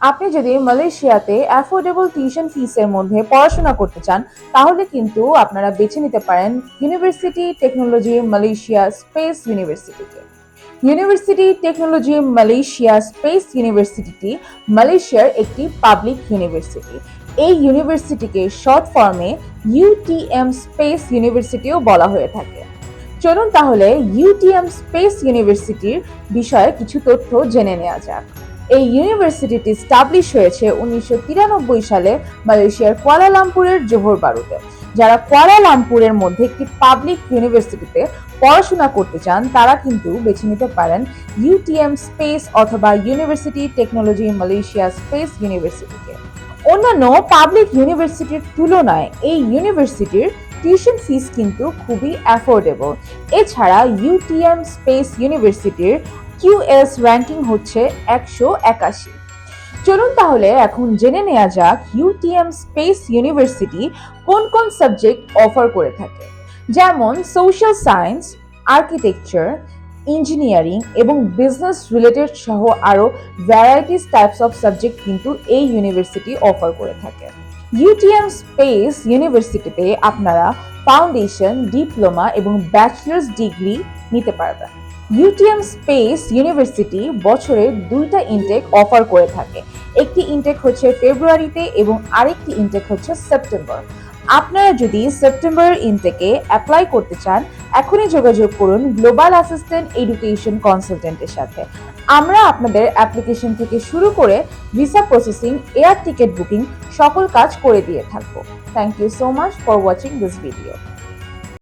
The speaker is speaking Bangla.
আপনি যদি মালয়েশিয়াতে অ্যাফোর্ডেবল টিউশন ফিসের মধ্যে পড়াশোনা করতে চান, তাহলে কিন্তু আপনারা বেছে নিতে পারেন ইউনিভার্সিটি টেকনোলজি মালয়েশিয়া স্পেস ইউনিভার্সিটিকে। ইউনিভার্সিটি টেকনোলজি মালয়েশিয়া স্পেস ইউনিভার্সিটিটি মালয়েশিয়ার একটি পাবলিক ইউনিভার্সিটি। এই ইউনিভার্সিটিকে শর্ট ফর্মে ইউটিএম স্পেস ইউনিভার্সিটিও বলা হয়ে থাকে। চলুন তাহলে ইউটিএম স্পেস ইউনিভার্সিটির বিষয়ে কিছু তথ্য জেনে নেওয়া যাক। এই ইউনিভার্সিটিটি স্টাবলিশ হয়েছে উনিশশো তিরানব্বই সালে মালয়েশিয়ার কুয়ালালামপুরের জোহর বারুতে। যারা কুয়ালালামপুরের মধ্যে একটি পাবলিক ইউনিভার্সিটিতে পড়াশোনা করতে চান, তারা কিন্তু বেছে নিতে পারেন ইউটিএম স্পেস অথবা ইউনিভার্সিটি টেকনোলজি মালয়েশিয়া স্পেস ইউনিভার্সিটিকে। অন্যান্য পাবলিক ইউনিভার্সিটির তুলনায় এই ইউনিভার্সিটির টিউশন ফিস কিন্তু খুবই অ্যাফোর্ডেবল। এছাড়া ইউটিএম স্পেস ইউনিভার্সিটির কিউএস র্যাঙ্কিং হচ্ছে একশো একাশি। চলুন তাহলে এখন জেনে নেওয়া যাক ইউটিএম স্পেস ইউনিভার্সিটি কোন কোন সাবজেক্ট অফার করে থাকে। যেমন সোশ্যাল সায়েন্স আর্কিটেকচার ইঞ্জিনিয়ারিং এবং বিজনেস রিলেটেড সহ আরও ভ্যারাইটিস টাইপস অফ সাবজেক্ট কিন্তু এই ইউনিভার্সিটি অফার করে থাকে। ইউটিএম স্পেস ইউনিভার্সিটিতে আপনারা ফাউন্ডেশন ডিপ্লোমা এবং ব্যাচেলার্স ডিগ্রি নিতে পারবেন। ইউটিএম স্পেস ইউনিভার্সিটি বছরে দুইটা ইনটেক অফার করে থাকে। একটি ইনটেক হচ্ছে ফেব্রুয়ারিতে এবং আরেকটি ইনটেক হচ্ছে সেপ্টেম্বর আপনারা যদি সেপ্টেম্বর ইনটেকে অ্যাপ্লাই করতে চান, এখনই যোগাযোগ করুন গ্লোবাল অ্যাসিস্ট্যান্ট এডুকেশন কনসালটেন্টের সাথে। আমরা আপনাদের অ্যাপ্লিকেশন থেকে শুরু করে visa processing air ticket booking সকল কাজ করে দিয়ে থাকব। Thank you so much for watching this video